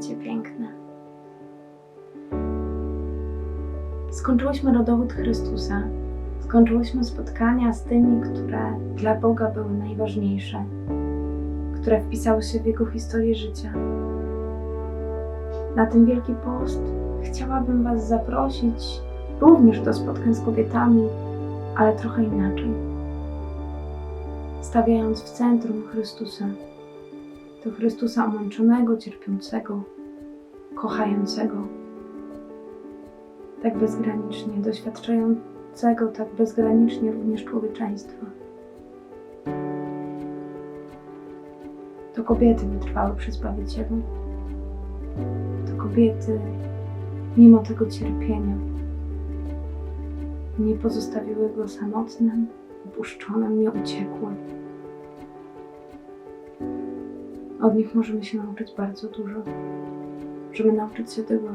Cię piękne. Skończyłyśmy rodowód Chrystusa, skończyłyśmy spotkania z tymi, które dla Boga były najważniejsze, które wpisały się w Jego historię życia. Na ten Wielki Post chciałabym Was zaprosić również do spotkań z kobietami, ale trochę inaczej, stawiając w centrum Chrystusa to Chrystusa omęczonego, cierpiącego, kochającego, tak bezgranicznie, doświadczającego tak bezgranicznie również człowieczeństwa. To kobiety wytrwały przy Zbawicielu. To kobiety, mimo tego cierpienia, nie pozostawiły go samotnym, opuszczonym, nie uciekły. Od nich możemy się nauczyć bardzo dużo. Możemy nauczyć się tego,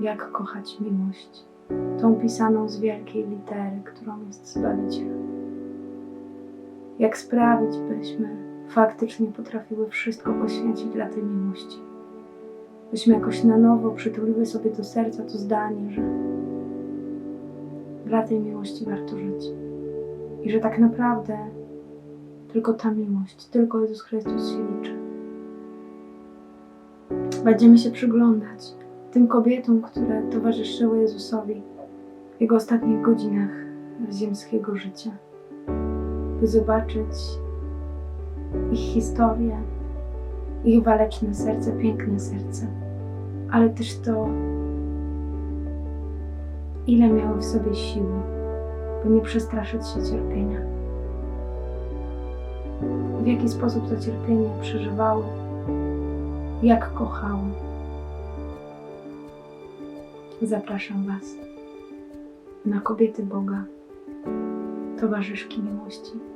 jak kochać miłość, tą pisaną z wielkiej litery, którą jest Zbawiciel. Jak sprawić, byśmy faktycznie potrafiły wszystko poświęcić dla tej miłości. Byśmy jakoś na nowo przytuliły sobie do serca to zdanie, że dla tej miłości warto żyć. I że tak naprawdę tylko ta miłość, tylko Jezus Chrystus się liczy. Będziemy się przyglądać tym kobietom, które towarzyszyły Jezusowi w Jego ostatnich godzinach ziemskiego życia, by zobaczyć ich historię, ich waleczne serce, piękne serce, ale też to, ile miały w sobie siły, by nie przestraszyć się cierpienia. W jaki sposób to cierpienie przeżywały, jak kochały. Zapraszam Was na kobiety Boga, towarzyszki miłości.